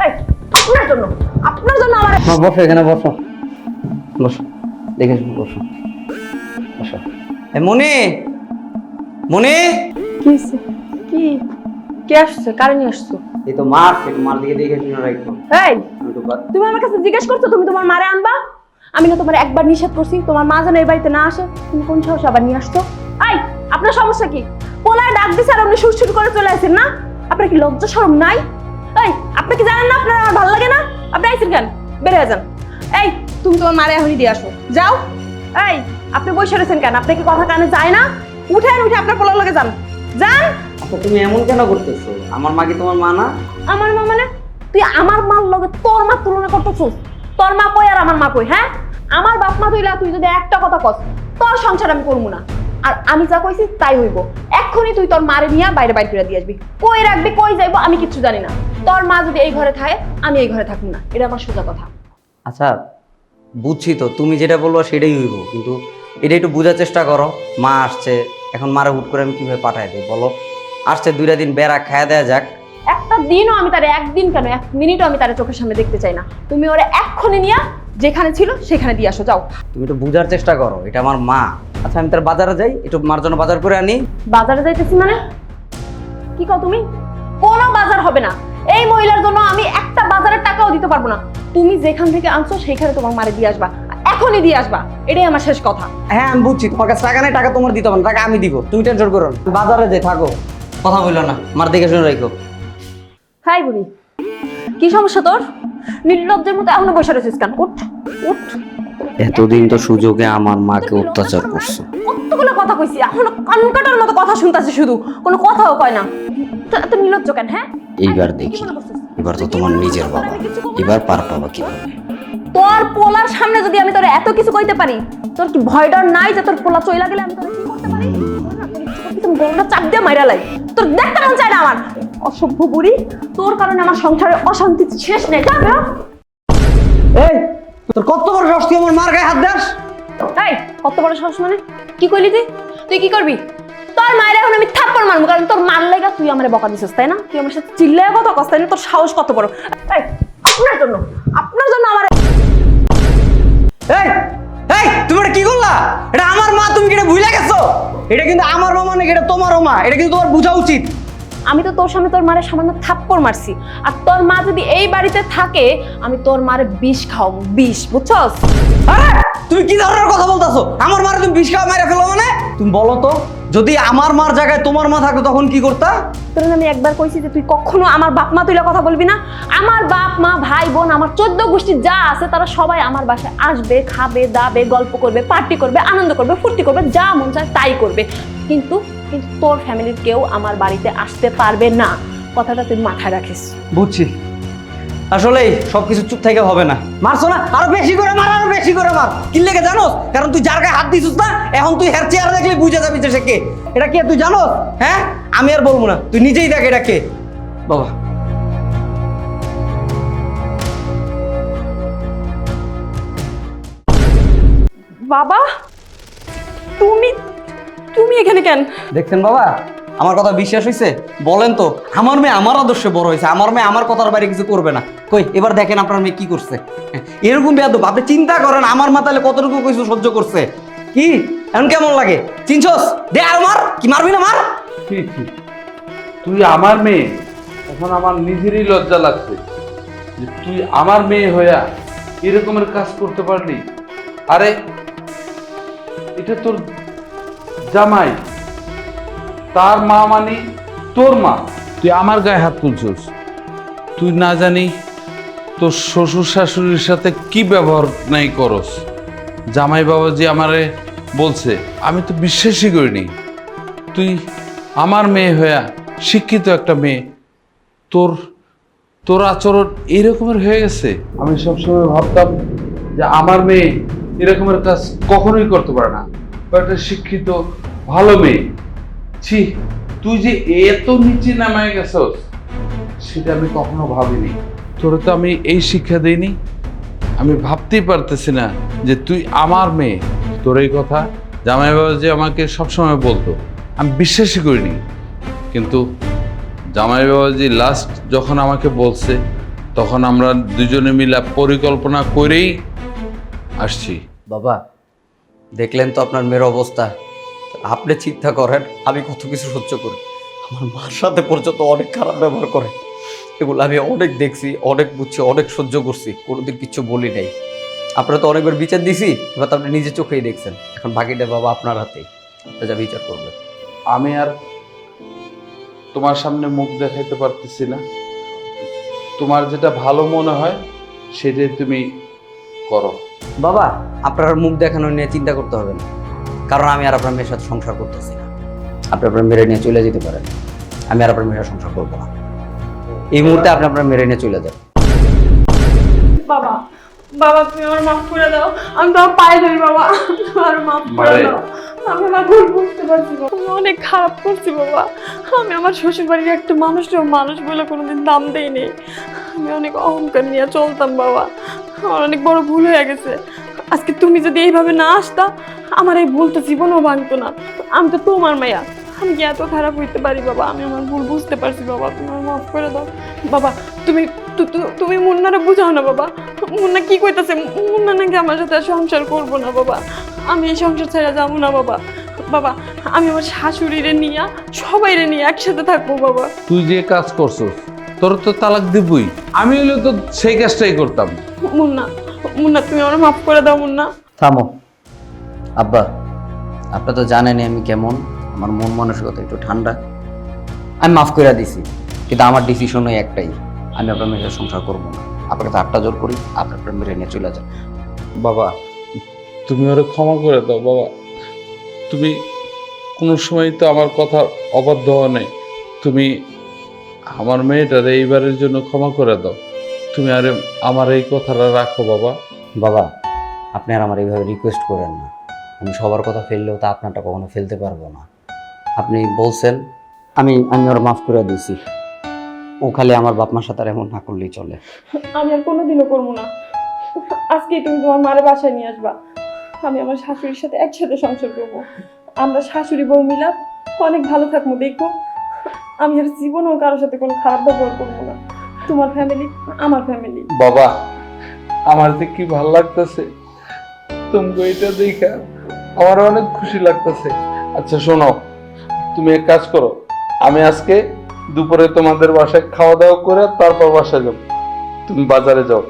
এই, আপনার জন্য আপনার জন্য আমার বসো এখানে বসো। বসো দেখে বসো। বসো। এ মনি! মনি! কি হইছে? কি? কে আসছে? কারে নিয়ে আসছো? এই তো মা আসছে মার দিকে দেখে শুনে রাখো এই আমি তো বা- তুমি আমার কাছে জিজ্ঞেস করছ তুমি তোমার মারে আনবা? আমি না তোমার একবার নিষেধ করছি তোমার মা যেন এই বাড়িতে না আসে। তুমি কোন সাহস আবার নিয়ে আসছো? আই আপনার সমস্যা কি? পোলায় ডাক দিছে আর আপনি সুরসুর করে চলে আসেন না? আপনার কি লজ্জা শরম নাই? এই আপনি কি আপনার আমার ভালো লাগে না? আপনি আইসেন কেন? বেড়ে যান। এই তুমি তোমার মারে এখনই দিয়ে আসো। যাও। এই আপনি বসে রয়েছেন কেন? আপনি কি কথা কানে যায় না? উঠেন উঠে আপনার পোলার লগে যান। যান। আচ্ছা তুমি এমন কেন করতেছো? আমার মা কি তোমার মা না? আমার মা মানে? তুই আমার মার লগে তোর মা তুলনা করতেছিস? তোর মা কই আর আমার মা কই হ্যাঁ? আমার বাপ মা তুইলা তুই যদি একটা কথা কস তোর সংসার আমি করব না। আর আমি যা কইছি তাই হইব। এক্ষুনি তুই তোর মারে নিয়ে বাইরে বাইরে ফিরে দিয়ে আসবি। কই রাখবি কই যাইবো আমি কিচ্ছু জানি না। তোর মা যদি এই ঘরে থাকে আমি এই ঘরে থাকব না। এটা আমার সোজা কথা। আচ্ছা বুঝছি তো তুমি যেটা বলব সেটাই হইব কিন্তু এটা একটু বোঝার চেষ্টা করো। মা আসছে এখন মারা হুট করে আমি কীভাবে পাঠাই দিই বলো? আসছে দুইটা দিন বেড়া খায়া দেয়া যাক। একটা দিনও আমি তারে একদিন কেন এক মিনিটও আমি তারে চোখের সামনে দেখতে চাই না। তুমি ওরে এক্ষুনি নিয়ে যেখানে ছিল সেখানে দিয়ে আসো যাও। তুমি একটু বোঝার চেষ্টা করো এটা আমার মা। আচ্ছা আমি তার বাজারে যাই একটু মার জন্য বাজার করে আনি। বাজারে যাইতেছি মানে? কি কও তুমি? কোনো বাজার হবে না। এই মহিলার জন্য আমি একটা বাজারের টাকাও দিতে পারব না। তুমি যেখান থেকে আনছো সেইখানে তোমার মারে দিয়ে আসবা। এখনই দিয়ে আসবা। এটাই আমার শেষ কথা। হ্যাঁ আমি বুঝছি। তোমার কাছে টাকা নেই টাকা তোমার দিতে হবে না। টাকা আমি দিব। তুমি টেনশন করো না। বাজারে যাই থাকো। কথা বলল না। মার দেখে শুনে রাখো। হাই বুড়ি। কি সমস্যা তোর? নির্লজ্জের মতো এখনও বসে রয়েছিস কেন? উঠ উঠ। এতদিন তো সুযোগে আমার মাকে অত্যাচার করছ। কতগুলো কথা কইছি? এখনও কান কাটার মতো কথা শুনতাছি শুধু। কোনো কথাও কয় না। এত নির্লজ্জ কেন হ্যাঁ? এইবার দেখি। এবার তো তোমার নিজের বাবা। এবার পার পাবা কীভাবে? তোর পোলার সামনে যদি আমি তোর এত কিছু কইতে পারি তোর কি ভয় ডর নাই যে তোর পোলা চইলা গেলে আমি তোর কি করতে পারি? তোর তুমি গরুটা চাপ দিয়ে মাইরা লাই। তোর দেখতে মন চায় না আমার। অসভ্য বুড়ি। তোর কারণে আমার সংসারে অশান্তি শেষ নেই। যা। এই! তোর কত বড় সাহস তুই আমার মার গায়ে হাত দাস? এই কত বড় সাহস মানে? কি কইলি তুই? তুই কি করবি? তোর মায়ের এখন আমি থাপ্পড় মারবো কারণ তোর মার লেগা তুই আমার বকা দিছিস তাই না? তুই আমার সাথে চিল্লায় কথা কস তাই না তোর সাহস কত বড়? এই আপনার জন্য আপনার জন্য আমার এই এই তুমি এটা কি করলা? এটা আমার মা তুমি কি এটা ভুলে গেছো? এটা কিন্তু আমার মা মানে এটা তোমারও মা এটা কিন্তু তোমার বোঝা উচিত। আমি তো তোর সামনে তোর মারে সামান্য থাপ্পড় মারছি। আর তোর মা যদি এই বাড়িতে থাকে আমি তোর মারে বিষ খাও বিষ বুঝছস? আরে তুমি কি ধরনের কথা বলতাছো? আমার মারে তুমি বিষ খাওয়া মেরে ফেলো মানে? তুমি বলো তো যদি আমার মার জায়গায় তোমার মা থাকতো তখন কি করতা? তোর আমি একবার কইছি যে তুই কখনো আমার বাপ মা তুইলা কথা বলবি না। আমার বাপ মা ভাই বোন আমার চোদ্দ গোষ্ঠী যা আছে তারা সবাই আমার বাসায় আসবে খাবে দাবে গল্প করবে পার্টি করবে আনন্দ করবে ফুর্তি করবে যা মন চায় তাই করবে। কিন্তু কিন্তু তোর ফ্যামিলির কেউ আমার বাড়িতে আসতে পারবে না। কথাটা তুই মাথায় রাখিস। বুঝছি। আসলে সবকিছু চুপ থেকে হবে না। মারছো না? আরও বেশি করে মার আরও বেশি করে মার। কি লেগে জানোস? কারণ তুই যার গায়ে হাত দিছিস না এখন তুই হেয়ার চেয়ার দেখলে বুঝে যাবি যে সে কে। এটা কে? তুই জানোস? হ্যাঁ? আমি আর বলব না। তুই নিজেই দেখ এটা কে। বাবা। বাবা তুমি তুমি এখানে কেন? দেখছেন বাবা আমার কথা বিশ্বাস হয়েছে বলেন তো আমার মেয়ে আমার আদর্শে বড় হয়েছে আমার মেয়ে আমার কথার বাইরে কিছু করবে না। কই এবার দেখেন আপনার মেয়ে কি করছে। এরকম বেয়াদব আপনি চিন্তা করেন আমার মা তাহলে কতটুকু কিছু সহ্য করছে? কি? এখন কেমন লাগে? চিনছস? দে আর মার কি মারবি না মার? ঠিক ঠিক তুই আমার মেয়ে এখন আমার নিজেরই লজ্জা লাগছে যে তুই আমার মেয়ে হইয়া এরকমের কাজ করতে পারলি। আরে এটা তোর জামাই তার মা মানে তোর মা। তুই আমার গায়ে হাত তুলছিস। তুই না জানি তোর শ্বশুর শাশুড়ির সাথে কি ব্যবহার নাই করস। জামাই বাবাজি আমারে বলছে আমি তো বিশ্বাসই করিনি। তুই আমার মেয়ে হইয়া শিক্ষিত একটা মেয়ে তোর তোর আচরণ এরকমের হয়ে গেছে। আমি সবসময় ভাবতাম যে আমার মেয়ে এরকমের কাজ কখনোই করতে পারে না। একটা শিক্ষিত ভালো মেয়ে। ছি, তুই যে এত নিচে নামায় গেছস, সেটা আমি কখনো ভাবিনি। তোর তো আমি এই শিক্ষা দিইনি। আমি ভাবতেই পারতেছি না যে তুই আমার মেয়ে। তোর এই কথা জামাই বাবা যে আমাকে সবসময় বলতো, আমি বিশ্বাসই করিনি। কিন্তু জামাই বাবাজি লাস্ট যখন আমাকে বলছে, তখন আমরা দুজনে মিলে পরিকল্পনা করেই আসছি। বাবা, দেখলেন তো আপনার মেয়ের অবস্থা। আপনি চিন্তা করেন আমি কত কিছু সহ্য করি। আমার মার সাথে পর্যন্ত অনেক খারাপ ব্যবহার করে। এগুলো আমি অনেক দেখছি অনেক বুঝছি অনেক সহ্য করছি কোনোদিন কিচ্ছু বলি নাই। আপনারা তো অনেকবার বিচার দিছি এবার তো আপনি নিজে চোখেই দেখছেন। এখন বাকিটা বাবা আপনার হাতেই। আপনি যা বিচার করবেন। আমি আর তোমার সামনে মুখ দেখাইতে পারতেছি না। তোমার যেটা ভালো মনে হয় সেটাই তুমি করো। বাবা আপনার মুখ দেখানো নিয়ে চিন্তা করতে হবে না। কারণ আমি আর আপনার মেয়ের সাথে সংসার করতেছি না। আপনি আপনার মেরে নিয়ে চলে যেতে পারেন। আমি আর আপনার মেয়ের সাথে সংসার করব না। এই মুহূর্তে আপনি আপনার মেরে নিয়ে চলে যান। বাবা বাবা তুমি আমার মাফ করে দাও। আমি তোমার পায়ে ধরি বাবা। আমার মাফ করে দাও। আমি আমার ভুল বুঝতে পারছি আমি অনেক খারাপ করছি বাবা। আমি আমার শ্বশুর বাড়ির একটা মানুষ বলে কোনোদিন দাম দেইনি। আমি অনেক অহংকার নিয়ে চলতাম বাবা। আমার অনেক বড় ভুল হয়ে গেছে। আজকে তুমি যদি এইভাবে না আসতা আমার এই ভুল তো জীবনও ভাঙতো না। আমি তো তোমার মায়া। আমি কি এত খারাপ হইতে পারি বাবা? আমি আমার ভুল বুঝতে পারছি বাবা। তুমি মাফ করে দাও। বাবা তুমি তুমি মুন্নারে বুঝাও না বাবা। মুন্না কি কইতাছে? মুন্না নাকি আমার সাথে সংসার করব না বাবা। আমি এই সংসার ছেড়ে যাব না বাবা। বাবা আমি আমার শাশুড়িরে নিয়ে সবাইরে নিয়ে একসাথে থাকব বাবা। তুই যে কাজ করছস তোর তো তালাক দিবই। আমি হলে তো সেই কাজটাই করতাম। মুন্না মুন্না তুমি আমার মাফ করে দাও মুন্না। থামো। আব্বা আপনি তো জানেনই আমি কেমন। আমার মন মানসিকতা একটু ঠান্ডা। আমি মাফ করে দিছি কিন্তু আমার ডিসিশন ওই একটাই। আমি আপনার মেয়ের সংসার করব না। আপনাকে তো আটটা জোর করি আপনি আপনার মেরে নিয়ে চলে যান। বাবা তুমি ওরে ক্ষমা করে দাও বাবা। তুমি কোনো সময় তো আমার কথা অবাধ্য হওয়া নেই। তুমি আমার মেয়েটার এইবারের জন্য ক্ষমা করে দাও। তুমি আরে আমার এই কথাটা রাখো বাবা। বাবা আপনি আর আমার এইভাবে রিকোয়েস্ট করেন না। আমি সবার কথা ফেললেও তা আপনারটা কখনো ফেলতে পারব না। আপনি বলছেন আমি আমি ওর মাফ করে দিয়েছি। ও খালি আমার বাপ মার সাথে আর এমন না করলেই চলে। আমি আর কোনোদিনও করব না। আজকেই তুমি তোমার মারে বাসায় নিয়ে আসবা। আমি আমার শাশুড়ির সাথে একসাথে সংসার করব। আমরা শাশুড়ি বউ মিলাপ অনেক ভালো থাকব দেখো আমি আর জীবনেও কারোর সাথে কোনো খারাপ ব্যবহার করব না। তোমার ফ্যামিলি আমার ফ্যামিলি বাবা, আমার যে কি ভালো লাগতেছে তুমি এটা দেখা আমার অনেক খুশি লাগতেছে। আচ্ছা শোনো, তুমি এক কাজ করো, আমি আজকে দুপুরে তোমাদের বাসায় খাওয়া দাওয়া করে তারপর বাসায় যাব। তুমি বাজারে যাও।